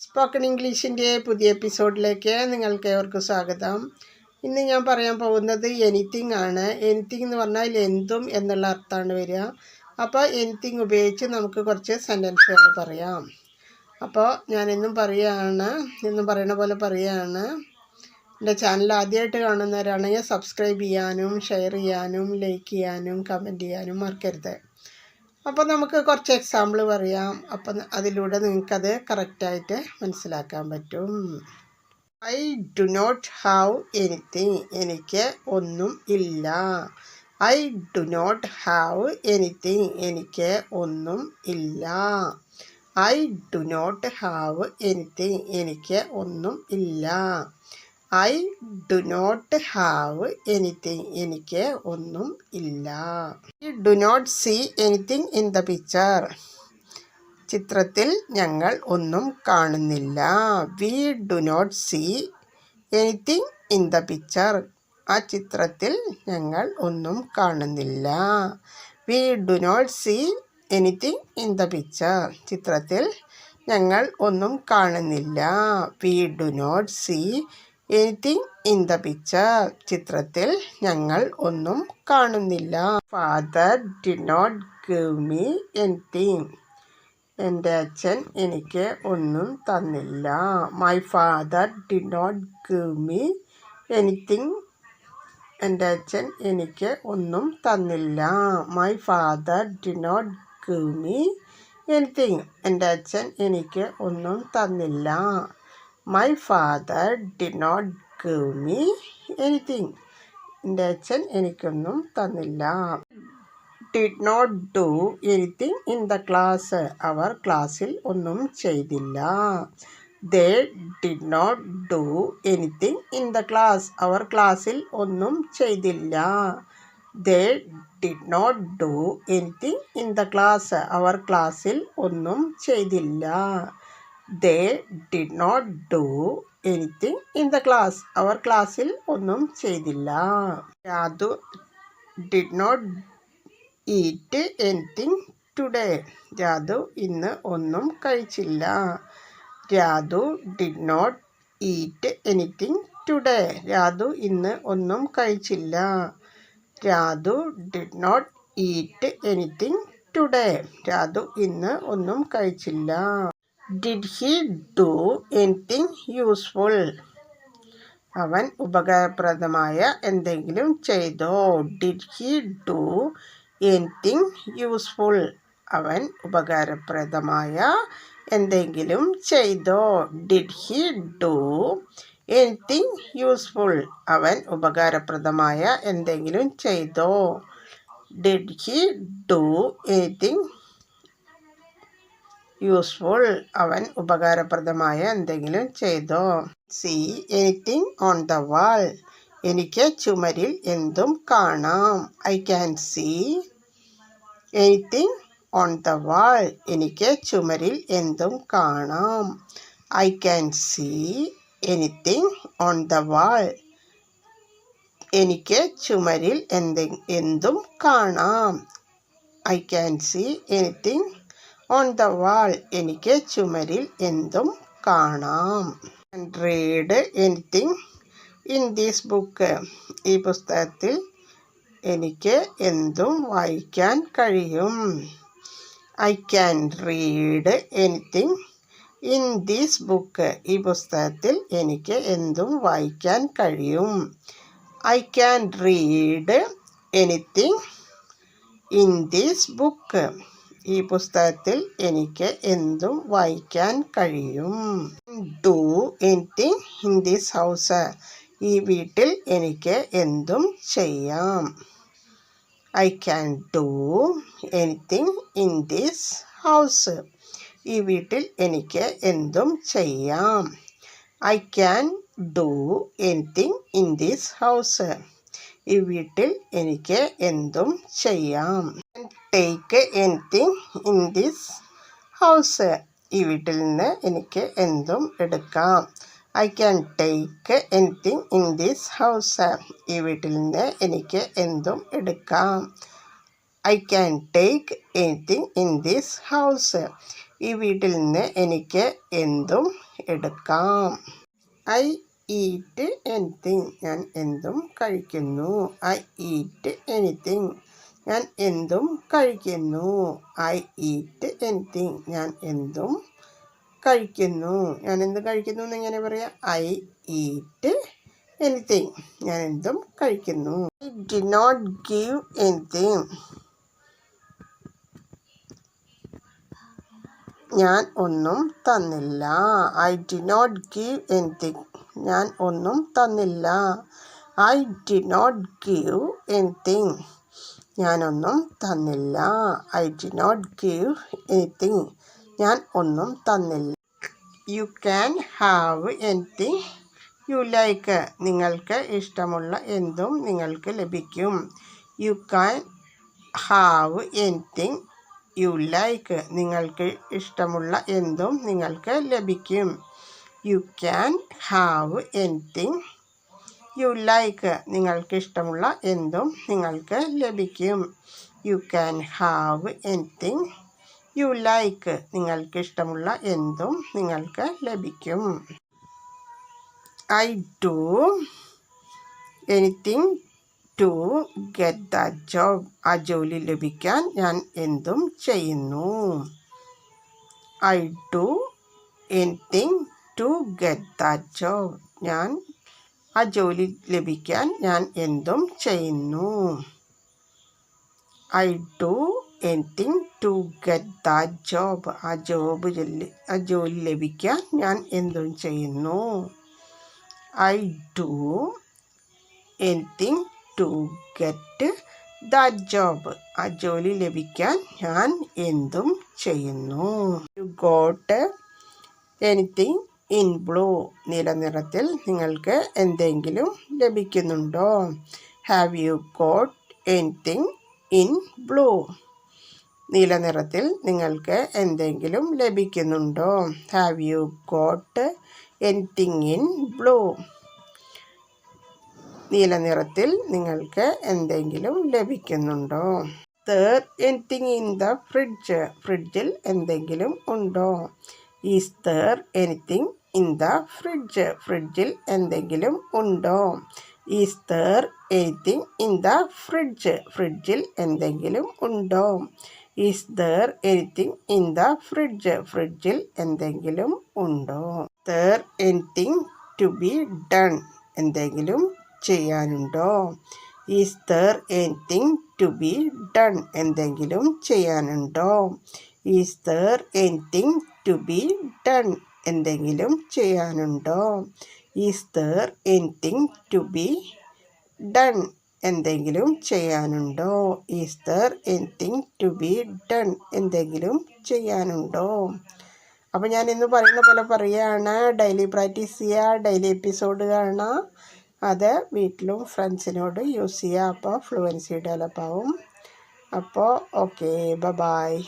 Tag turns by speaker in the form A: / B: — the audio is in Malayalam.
A: സ്പോക്കൺ ഇംഗ്ലീഷിന്റെ പുതിയ എപ്പിസോഡിലേക്ക് നിങ്ങൾക്ക് ഏവർക്കും സ്വാഗതം. ഇന്ന് ഞാൻ പറയാൻ പോകുന്നത് എനിത്തിങ് ആണ്. എനിത്തിങ് എന്ന് പറഞ്ഞാൽ എന്തും എന്നുള്ള അർത്ഥമാണ് വരിക. അപ്പോൾ എനിത്തിങ് ഉപയോഗിച്ച് നമുക്ക് കുറച്ച് സെന്റൻസുകൾ പറയാം. അപ്പോൾ ഞാൻ എന്നും പറയുകയാണ് എന്നും പറയുന്ന പോലെ പറയുകയാണ്. എന്റെ ചാനൽ ആദ്യമായിട്ട് കാണുന്നവരാണെങ്കിൽ സബ്സ്ക്രൈബ് ചെയ്യാനും ഷെയർ ചെയ്യാനും ലൈക്ക് ചെയ്യാനും കമന്റ് ചെയ്യാനും മറക്കരുത്. അപ്പോൾ നമുക്ക് കുറച്ച് എക്സാമ്പിൾ പറയാം. അപ്പം അതിലൂടെ നിങ്ങൾക്കത് കറക്റ്റായിട്ട് മനസ്സിലാക്കാൻ പറ്റും. I do not have anything എനിക്ക് ഒന്നും ഇല്ല. I do not have anything എനിക്ക് ഒന്നും ഇല്ല. I do not have anything എനിക്ക് ഒന്നും ഇല്ല. I do not have anything എനിക്ക് ഒന്നും ഇല്ല. I do not see anything in the picture ചിത്രത്തിൽ ഞങ്ങൾ ഒന്നും കാണുന്നില്ല. We do not see anything in the picture ആ ചിത്രത്തിൽ ഞങ്ങൾ ഒന്നും കാണുന്നില്ല. We do not see anything in the picture ചിത്രത്തിൽ ഞങ്ങൾ ഒന്നും കാണുന്നില്ല. We do not see anything in the picture ചിത്രത്തിൽ ഞങ്ങൾ ഒന്നും കാണുന്നില്ല. Father did not give me anything എന്റെ അച്ഛൻ എനിക്ക് ഒന്നും തന്നില്ല. My father did not give me anything എന്റെ അച്ഛൻ എനിക്ക് ഒന്നും തന്നില്ല. My father did not give me anything എന്റെ അച്ഛൻ എനിക്ക് ഒന്നും തന്നില്ല. My father did not give me anything എന്റെ അച്ഛൻ എനിക്കൊന്നും തന്നില്ല. Did not do anything in the class അവർ ക്ലാസ്സിൽ ഒന്നും ചെയ്തില്ല. They did not do anything in the class അവർ ക്ലാസ്സിൽ ഒന്നും ചെയ്തില്ല. They did not do anything in the class അവർ ക്ലാസ്സിൽ ഒന്നും ചെയ്തില്ല. They did not do anything in the class അവർ ക്ലാസ്സിൽ ഒന്നും ചെയ്തില്ല. Radhu did not eat anything today Radhu ഇന്ന് ഒന്നും കഴിച്ചില്ല. Radhu did not eat anything today Radhu ഇന്ന് ഒന്നും കഴിച്ചില്ല. Radhu did not eat anything today Radhu ഇന്ന് ഒന്നും കഴിച്ചില്ല. Did he do anything useful അവൻ ഉപകാരപ്രദമായ എന്തെങ്കിലും ചെയ്തോ? Did he do anything useful അവൻ ഉപകാരപ്രദമായ എന്തെങ്കിലും ചെയ്തോ? Did he do anything useful അവൻ ഉപകാരപ്രദമായ എന്തെങ്കിലും ചെയ്തോ? Did he do anything useful അവൻ ഉപകാരപ്രദമായ എന്തെങ്കിലും ചെയ്തോ. See anything on the wall എനിക്ക് ചുമരിൽ എന്തും കാണാം. I can see anything on the wall എനിക്ക് ചുമരിൽ എന്തും കാണാം. I can see anything on the wall എനിക്ക് ചുമരിൽ എന്തെ എന്തും കാണാം. I can see anything on the wall എനിക്ക് ചുമരിൽ എന്തും കാണാം. Read anything in these book ഈ പുസ്തകത്തിൽ എനിക്ക് എന്തും വായിക്കാൻ കഴിയും. I can read anything in these book ഈ പുസ്തകത്തിൽ എനിക്ക് എന്തും വായിക്കാൻ കഴിയും. I can read anything in these book ഈ പുസ്തകത്തിൽ എനിക്ക് എന്തും വായിക്കാൻ കഴിയും. Do anything in this house ഈ വീട്ടിൽ എനിക്ക് എന്തും ചെയ്യാം. I can do anything in this house. ഈ വീട്ടിൽ എനിക്ക് എന്തും ചെയ്യാം. I can do anything in this house. ഈ വീട്ടിൽ എനിക്ക് എന്തും ചെയ്യാം. Take anything in this house ഈ വീട്ടിൽ നിന്ന് എനിക്ക് എന്തും എടുക്കാം. I can take anything in this house ഈ വീട്ടിൽ നിന്ന് എനിക്ക് എന്തും എടുക്കാം. I can take anything in this house ഈ വീട്ടിൽ നിന്ന് എനിക്ക് എന്തും എടുക്കാം. ഐ ഈറ്റ് എനിത്തിങ് ഞാൻ എന്തും കഴിക്കുന്നു. ഐ ഈറ്റ് എനിത്തിങ് ഞാൻ എന്തും കഴിക്കുന്നു. ഐ ഈറ്റ് എനിത്തിങ് ഞാൻ എന്തും കഴിക്കുന്നു. ഞാൻ എന്ത് കഴിക്കുന്നു എന്ന് എങ്ങനെ പറയാം? ഐ ഈറ്റ് എനിത്തിങ് ഞാൻ എന്തും കഴിക്കുന്നു. I did not give anything ഞാൻ ഒന്നും തന്നില്ല. I did not give anything ഞാൻ ഒന്നും തന്നില്ല. I did not give anything ഞാനൊന്നും തന്നില്ല. I did not give anything ഞാൻ ഒന്നും തന്നില്ല. You can have anything you like നിങ്ങൾക്ക് ഇഷ്ടമുള്ള എന്തും നിങ്ങൾക്ക് ലഭിക്കും. You can have anything you like നിങ്ങൾക്ക് ഇഷ്ടമുള്ള എന്തും നിങ്ങൾക്ക് ലഭിക്കും. You can have anything you like നിങ്ങൾക്ക് ഇഷ്ടമുള്ള എന്തും നിങ്ങൾക്ക് ലഭിക്കും. You can have anything you like നിങ്ങൾക്ക് ഇഷ്ടമുള്ള എന്തും നിങ്ങൾക്ക് ലഭിക്കും. I do anything to get the job ആ ജോലി ലഭിക്കാൻ ഞാൻ എന്തും ചെയ്യുന്നു. I do anything to get that job ഞാൻ ആ ജോലി ലഭിക്കാൻ ഞാൻ എന്തും ചെയ്യുന്നു. I do anything to get that job ആ ജോബ് ആ ജോലി ലഭിക്കാൻ ഞാൻ എന്തും ചെയ്യുന്നു. I do anything to get that job ആ ജോലി ലഭിക്കാൻ ഞാൻ എന്തും ചെയ്യുന്നു. You got anything in blue നീല നിറത്തിൽ നിങ്ങൾക്ക് എന്തെങ്കിലും ലഭിക്കുന്നുണ്ടോ? Have you got anything in blue നീല നിറത്തിൽ നിങ്ങൾക്ക് എന്തെങ്കിലും ലഭിക്കുന്നുണ്ടോ? Have you got anything in blue നീല നിറത്തിൽ നിങ്ങൾക്ക് എന്തെങ്കിലും ലഭിക്കുന്നുണ്ടോ? There anything in the fridge ഫ്രിഡ്ജിൽ എന്തെങ്കിലും ഉണ്ടോ? Is there anything in the fridge ഫ്രിഡ്ജിൽ എന്തെങ്കിലും ഉണ്ടോ? Is there anything in the fridge ഫ്രിഡ്ജിൽ എന്തെങ്കിലും ഉണ്ടോ? Is there anything in the fridge ഫ്രിഡ്ജിൽ എന്തെങ്കിലും ഉണ്ടോ? There anything to be done എന്തെങ്കിലും ചെയ്യാനുണ്ടോ? Is there anything to be done എന്തെങ്കിലും ചെയ്യാനുണ്ടോ? Is there anything to be done എന്തെങ്കിലും ചെയ്യാനുണ്ടോ? Is there anything to be done എന്തെങ്കിലും ചെയ്യാനുണ്ടോ? Is there anything to be done എന്തെങ്കിലും ചെയ്യാനുണ്ടോ? അപ്പോൾ ഞാൻ ഇന്ന് പറയുന്ന പോലെ പറയുകയാണ് ഡെയിലി പ്രാക്ടീസ് ചെയ്യുക ഡെയിലി എപ്പിസോഡ് കാണുക അത് വീട്ടിലും ഫ്രണ്ട്സിനോട് യൂസ് ചെയ്യുക അപ്പോൾ ഫ്ലുവൻസി ഡെവലപ്പാവും അപ്പോൾ ഓക്കെ ബ ബായ്